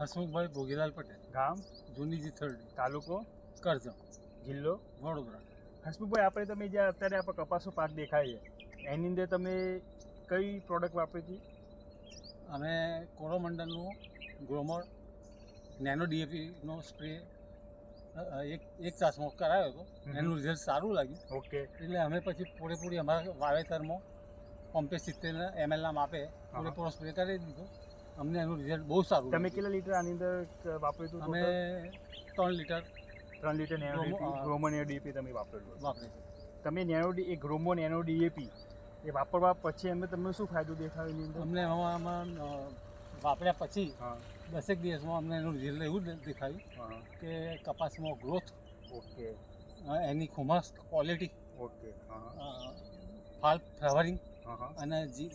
હસમુખભાઈ ભોગીલાલ પટેલ ગામ? જૂની જીથડ તાલુકો? કરજણ જિલ્લો? વડોદરા. હસમુખભાઈ આપણે તમે જે અત્યારે આપણે કપાસનો પાક દેખાય છે એની અંદર તમે કઈ પ્રોડક્ટ વાપરી હતી? અમે કોરોમંડળનું ગ્રોમર નેનો ડીએપીનો સ્પ્રે એક એક ચાસમાં કરાયો હતો. એનું રિઝલ્ટ સારું લાગ્યું. ઓકે. એટલે અમે પછી પૂરેપૂરી અમારા વાવેતરમાં પંપે સિત્તેર એમએલના માપે પૂરેપૂરો સ્પ્રે કરી દીધો. અમને એનું રિઝલ્ટ બહુ સારું તમે કેટલા લીટર આની અંદર વાપર્યું હતું અમે ત્રણ લીટર. ત્રણ litre nano DP. Gromor nano DP તમે વાપરેલું વાપરી તમે નેનો ડી એ ગ્રોમો નેનો ડીએપી એ વાપરવા પછી એમને તમને શું ફાયદો દેખાયો એની અંદર? અમને આમાં વાપર્યા પછી દસેક દિવસમાં અમને એનું રિઝલ્ટ એવું દેખાયું કે કપાસમાં ગ્રોથ ઓકે. એની ખુમાસ ક્વોલિટી ઓકે ફાલ ફ્લાવરિંગ અને જી-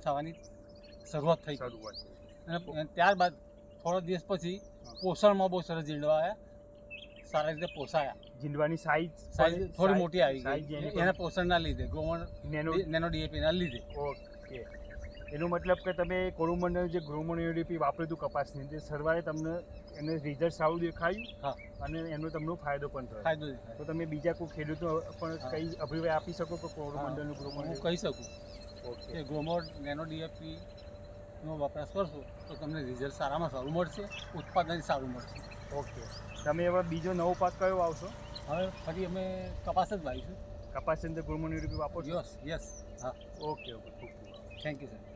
થવાની શરૂઆત થઈ. શરૂઆત. અને ત્યારબાદ થોડા દિવસ પછી પોષણમાં બહુ સરસ જીંડવા આવ્યા. સારા રીતે પોસાયા. જીંડવાની સાઈઝ સાઈઝ થોડી મોટી આવી ગઈ. એની પોષણના લીધે ગ્રોમર નેનો નેનો ડીએપીના લીધે. ઓકે. એનો મતલબ કે તમે કોરોમંડળ જે ગ્રોમોનિયોડીપી વાપર્યું હતું કપાસની તે સરવારે તમને એને રિઝલ્ટ સારું દેખાયું હા. અને એનો તમને ફાયદો પણ થયો. ફાયદો તો તમે બીજા કોઈ ખેડૂતો પણ કંઈ અભિપ્રાય આપી શકો કે કોરોમંડળનું હું ગ્રોમોનિયો કહી શકું ઓકે. ગ્રોમર નેનો ડીએપી નો વપરાશ કરશો તો તમને રિઝલ્ટ સારામાં સારું મળશે ઉત્પાદન સારું મળશે. ઓકે. તમે હવે બીજો નવો પાક કયો વાવશો? હવે ફરી અમે કપાસ જ વાવીશું. કપાસની અંદર રૂપી વાપરો યસ યસ હા. Okay okay. Thank you sir